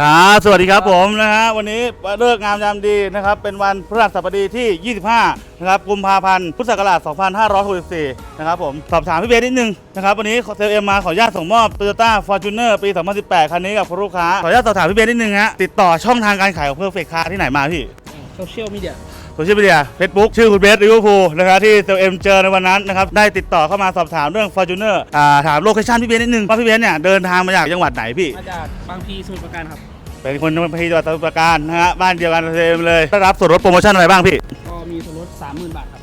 ครับสวัสดีครับผมนะฮะวันนี้เลิกงามยามดีนะครับเป็นวันพฤหัสบดีที่ 25 นะครับกุมภาพันธ์พุทธศักราช 2564 นะครับผมสอบถามพี่เบสนิดนึงนะครับวันนี้เซลเอ็มมาขออนุญาตส่งมอบ Toyota Fortuner ปี 2018 คันนี้กับลูกค้า ขออนุญาตสอบถามพี่เบสนิดนึงฮะติดต่อช่องทางการขายของเพอร์เฟคคาที่ไหนมาพี่โซเชียลมีเดีย โซเชียลมีเดียเฟซบุ๊กชื่อคุณเบสริเวอร์พูลนะครับที่เซลเอ็มเจอในวันนั้นนะครับได้ติดต่อเข้ามาสอบถามเรื่อง Fortuner อ่าถามโลเคชั่นพี่เบสนิดนึงว่าพี่เบสเนี่ยเดินทางมาจากจังหวัดไหนพี่มาจากบางพีสมุทรปราการครับเป็นคนพีจังหวัดสมุทรปราการนะฮะบ้านเดียวกันเซมเลยได้รับส่วนลดโปรโมชั่นอะไรบ้างพี่ก็มีส่วนลด30,000บาทครับ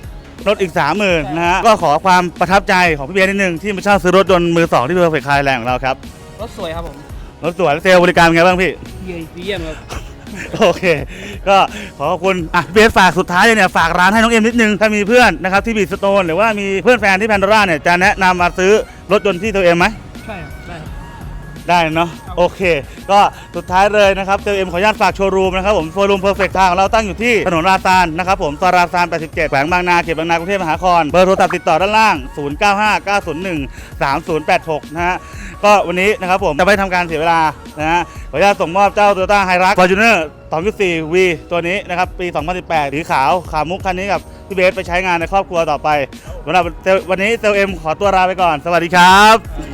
ลดอีก 3 0,000นะฮะก็ขอความประทับใจของพี่เบียร์นิดนึงที่มาเช่าซื้อรถยนต์มือสองที่เพอร์เฟคคายแรงของเราครับรถสวยครับผมรถสวยเซลล์บริการเป็นไงบ้างพี่เยี่ยมเยี่ยมครับ โอเค ก็ขอขอบคุณอะพี่เบสฝากสุดท้ายเลยเนี่ยฝากร้านให้น้องเอ็มนิดนึง ถ้ามีเพื่อนนะครับที่บีสโตนหรือว่ามีเพื่อนแฟนที่แพนโดร่าเนี่ยจะแนะนำมาซื้อรถยนต์ที่ตัวเอ็มไหม ใช่ครับได้ครับ ได้เนาะโอเค ก็สุดท้ายเลยนะครับเซลเอ็มขออนุญาตฝากโชว์รูมนะครับผมโชว์รูมเพอร์เฟกต์ทางของเราตั้งอยู่ที่ถนนราซานนะครับผมซอยราซาน 87 แขวงบางนาเขตบางนากรุงเทพมหานครเบอร์โทรศัพท์ติดต่อด้านล่าง 0959013086 นะฮะ ก็วันนี้นะครับผมจะไม่ทำการเสียเวลานะฮะขออนุญาตส่งมอบเจ้า Toyota Hilux Fortuner 2.4 V ตัวนี้นะครับปี 2018สีขาวขาวมุกคันนี้กับพี่เบสไปใช้งานในครอบครัวต่อไปสำหรับวันนี้เซลเอ็มขอตัวลาไปก่อน สวัสดีครับ